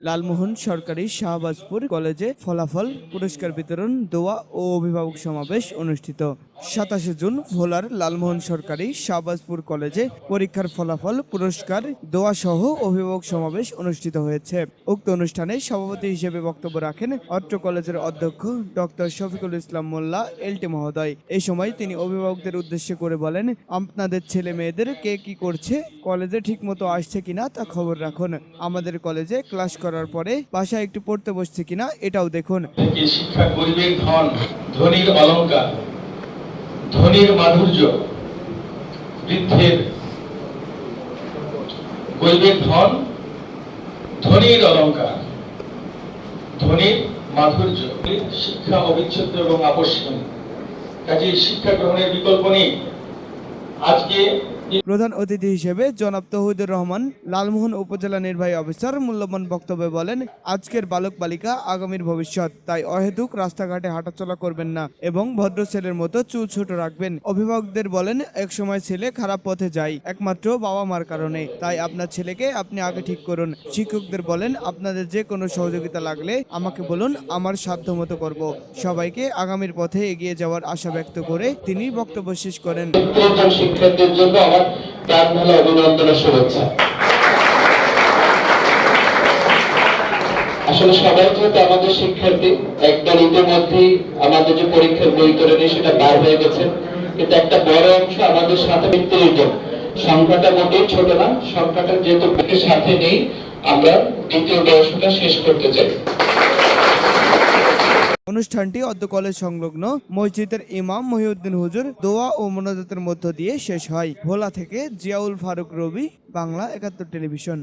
লালমোহন সরকারি শাহবাজপুর কলেজে ফলাফল পুরস্কার বিতরণ দোয়া ও অভিভাবক সমাবেশ অনুষ্ঠিত। সাতাশে জুন ভোলার লালমোহন সরকারি শাহবাজপুর কলেজে পরীক্ষার ফলাফল, পুরস্কার দোয়া সহ অভিভাবক সমাবেশ অনুষ্ঠিত হয়েছে। উক্ত অনুষ্ঠানে সভাপতি হিসেবে বক্তব্য রাখেন অত্র কলেজের অধ্যক্ষ ডক্টর শফিকুল ইসলাম মোল্লা এলটি মহোদয়। এই সময় তিনি অভিভাবকদের উদ্দেশ্য করে বলেন, আপনাদের ছেলে মেয়েদের কে কি করছে, কলেজে ঠিকমতো আসছে কিনা তা খবর রাখুন। আমাদের কলেজে ক্লাস করার পরে বাসায় একটু পড়তে বসছে কিনা এটাও দেখুন। শিক্ষা ধনির মাধুর্য, বৃদ্ধের গরিবের ধন, ধনির অলঙ্কার, ধনির মাধুর্য শিক্ষা অবিচ্ছেদ্য এবং আবশ্যক কাজে শিক্ষা গ্রহণের বিকল্প নেই। আজকে প্রধান অতিথি হিসেবে জনাব তৌহিদুর রহমান, লালমোহন উপজেলা নির্বাহী অফিসার মূল্যবান বক্তব্যে বলেন, আজকের বালক বালিকা আগামীর ভবিষ্যৎ, তাই অহেতুক রাস্তাঘাটে হাঁটাচলা করবেন না এবং ভদ্র ছেলের মতো চুল ছোট রাখবেন। অভিভাবকদের বলেন এক সময় ছেলে খারাপ পথে যায়, একমাত্র বাবা মার কারণে, তাই আপনার ছেলেকে আপনি আগে ঠিক করুন। শিক্ষকদের বলেন, আপনাদের যে কোনো সহযোগিতা লাগলে আমাকে বলুন, আমার সাধ্য মতো করব। সবাইকে আগামীর পথে এগিয়ে যাওয়ার আশা ব্যক্ত করে তিনি বক্তব্য শেষ করেন। জন্য আমার প্রাণ ঢালা অভিনন্দন ও শুভেচ্ছা। আসলে সবাই যেহেতু আমাদের শিক্ষার্থী ইতিমধ্যেই আমাদের যে পরীক্ষার বই করে নিয়ে সেটা বার হয়ে গেছে। কিন্তু একটা বড় অংশ আমাদের সাথে বিত্তরিত সংখ্যাটা মোটেই ছোট না, সংখ্যাটা যেহেতু সাথে নেই, আমরা দ্বিতীয় বর্ষটা শেষ করতে চাই। অনুষ্ঠানটি অদ্য কলেজ সংলগ্ন মসজিদের ইমাম মহিউদ্দিন হুজুর দোয়া ও মোনাজাতের মধ্য দিয়ে শেষ হয়। ভোলা থেকে জিয়াউল ফারুক রবি, বাংলা একাত্তর টেলিভিশন।